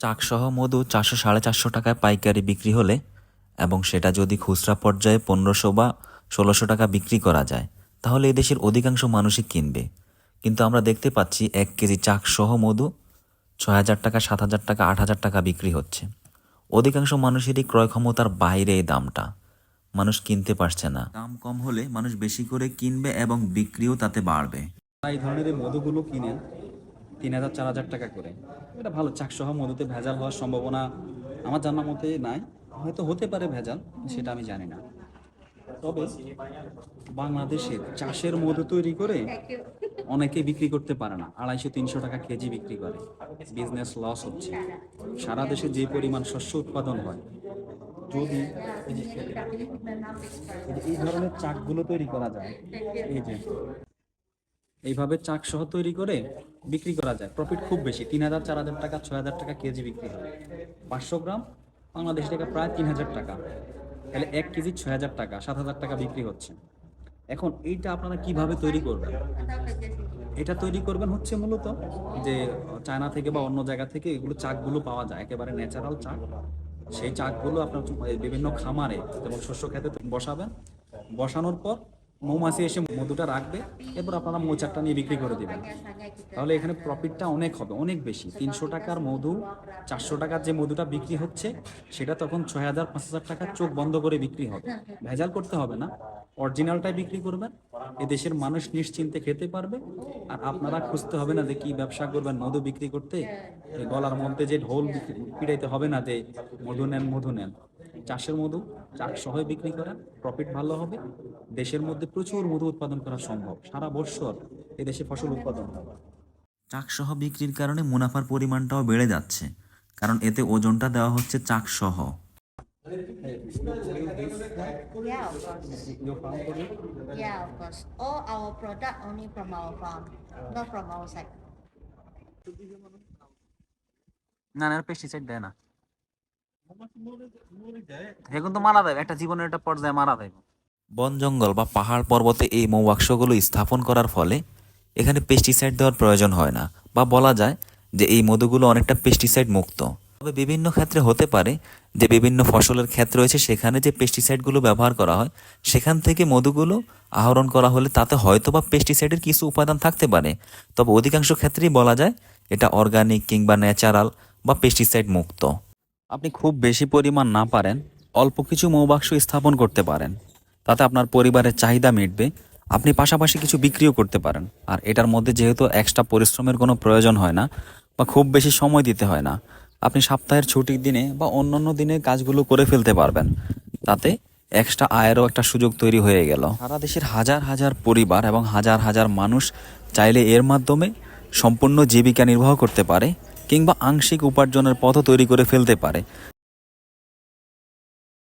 চাকসহ মধু চারশো সাড়ে চারশো টাকায় পাইকারি বিক্রি হলে এবং সেটা যদি খুচরা পর্যায়ে পনেরোশো বা ষোলোশো টাকা বিক্রি করা যায়, তাহলে এই দেশের অধিকাংশ মানুষই কিনবে। কিন্তু আমরা দেখতে পাচ্ছি এক কেজি চাকসহ মধু ছয় হাজার টাকা, সাত হাজার টাকা, আট হাজার টাকা বিক্রি হচ্ছে। অধিকাংশ মানুষেরই ক্রয় ক্ষমতার বাইরে এই দামটা। মানুষ কিনতে পারছে না। দাম কম হলে মানুষ বেশি করে কিনবে এবং বিক্রিও তাতে বাড়বে। এই ধরনের মধুগুলো কিনেন তিন হাজার চার হাজার টাকা করে। এটা ভালো চাকসহ মধুতে ভেজাল হওয়ার সম্ভাবনা আমার জানার মতে নাই। হয়তো হতে পারে ভেজাল সেটা আমি জানি না। তবে বাংলাদেশে চাষের মধু তৈরি করে অনেকে বিক্রি করতে পারে না। আড়াইশো তিনশো টাকা কেজি বিক্রি করে। বিজনেস লস হচ্ছে। সারা দেশে যে পরিমাণ শস্য উৎপাদন হয় যদি এই ধরনের চাকগুলো তৈরি করা যায় এই যে এইভাবে চাক সহ তৈরি করে বিক্রি করা যায়। প্রফিট খুব বেশি। তিন হাজার, চার হাজার টাকা, ছয় হাজার টাকা কেজি বিক্রি হয়। পাঁচশো গ্রাম, বাংলাদেশ টাকা প্রায় তিন হাজার টাকা। তাহলে এক কেজি ছয় হাজার টাকা, সাত হাজার টাকা বিক্রি হচ্ছে। এখন এইটা আপনারা কীভাবে তৈরি করবেন? এটা তৈরি করবেন হচ্ছে মূলত যে, চায়না থেকে বা অন্য জায়গা থেকে এগুলো চাকগুলো পাওয়া যায়। একেবারে ন্যাচারাল চাক। সেই চাকগুলো আপনার বিভিন্ন খামারে, যেমন শস্য খেতে বসাবেন। বসানোর পর মৌমাছি এসে মধুটা রাখবে, এরপর আপনারা মৌচাকটা নিয়ে বিক্রি করে দেবেন। তাহলে এখানে প্রফিটটা অনেক হবে, অনেক বেশি। তিনশো টাকার মধু, চারশো টাকার যে মধুটা বিক্রি হচ্ছে, সেটা তখন ছয় হাজার, পাঁচ হাজার টাকা চোখ বন্ধ করে বিক্রি হবে। ভেজাল করতে হবে না অরিজিনালটাই বিক্রি করবেন। দেশের মানুষ নিশ্চিন্তে খেতে পারবে, আর আপনারা খুঁজতে হবে না যে কি ব্যবসা করবেন মধু বিক্রি করতে। গলার মধ্যে যে ঢোল পিড়াইতে হবে না যে মধু নেন মধু নেন। চাষের মধু চাক সহ বিক্রি করেন প্রফিট ভালো হবে দেশের মধ্যে প্রচুর মধু উৎপাদন করা সম্ভব সারা বছর এই দেশে ফসল উৎপাদন হবে চাক সহ বিক্রির কারণে মুনাফার পরিমাণটাও বেড়ে যাচ্ছে কারণ এতে ওজনটা দেওয়া হচ্ছে চাকসহ Yeah, of course. Yeah, of course. All our product only from our farm, not from outside. না না পেস্টিসাইড দেয় না একটা জীবনের একটা পর্যায়ে মারা বন জঙ্গল বা পাহাড় পর্বতে এই মৌবাক্সগুলো স্থাপন করার ফলে এখানে পেস্টিসাইড দেওয়ার প্রয়োজন হয় না, বা বলা যায় যে এই মধুগুলো অনেকটা পেস্টিসাইড মুক্ত। তবে বিভিন্ন ক্ষেত্রে হতে পারে যে বিভিন্ন ফসলের ক্ষেত্র রয়েছে, সেখানে যে পেস্টিসাইডগুলো ব্যবহার করা হয়, সেখান থেকে মধুগুলো আহরণ করা হলে তাতে হয়তো বা পেস্টিসাইডের কিছু উপাদান থাকতে পারে। তবে অধিকাংশ ক্ষেত্রেই বলা যায় এটা অর্গানিক কিংবা ন্যাচারাল বা পেস্টিসাইড মুক্ত। আপনি খুব বেশি পরিমাণ না পারেন, অল্প কিছু মৌবাক্স স্থাপন করতে পারেন। তাতে আপনার পরিবারের চাহিদা মিটবে, আপনি পাশাপাশি কিছু বিক্রিও করতে পারেন। আর এটার মধ্যে যেহেতু এক্সট্রা পরিশ্রমের কোনো প্রয়োজন হয় না বা খুব বেশি সময় দিতে হয় না, আপনি সপ্তাহের ছুটির দিনে বা অন্যান্য দিনে কাজগুলো করে ফেলতে পারবেন। তাতে এক্সট্রা আয়েরও একটা সুযোগ তৈরি হয়ে গেল। সারা দেশের হাজার হাজার পরিবার এবং হাজার হাজার মানুষ চাইলে এর মাধ্যমে সম্পূর্ণ জীবিকা নির্বাহ করতে পারে। কিংবা আংশিক উপার্জনের পথও তৈরি করে ফেলতে পারে।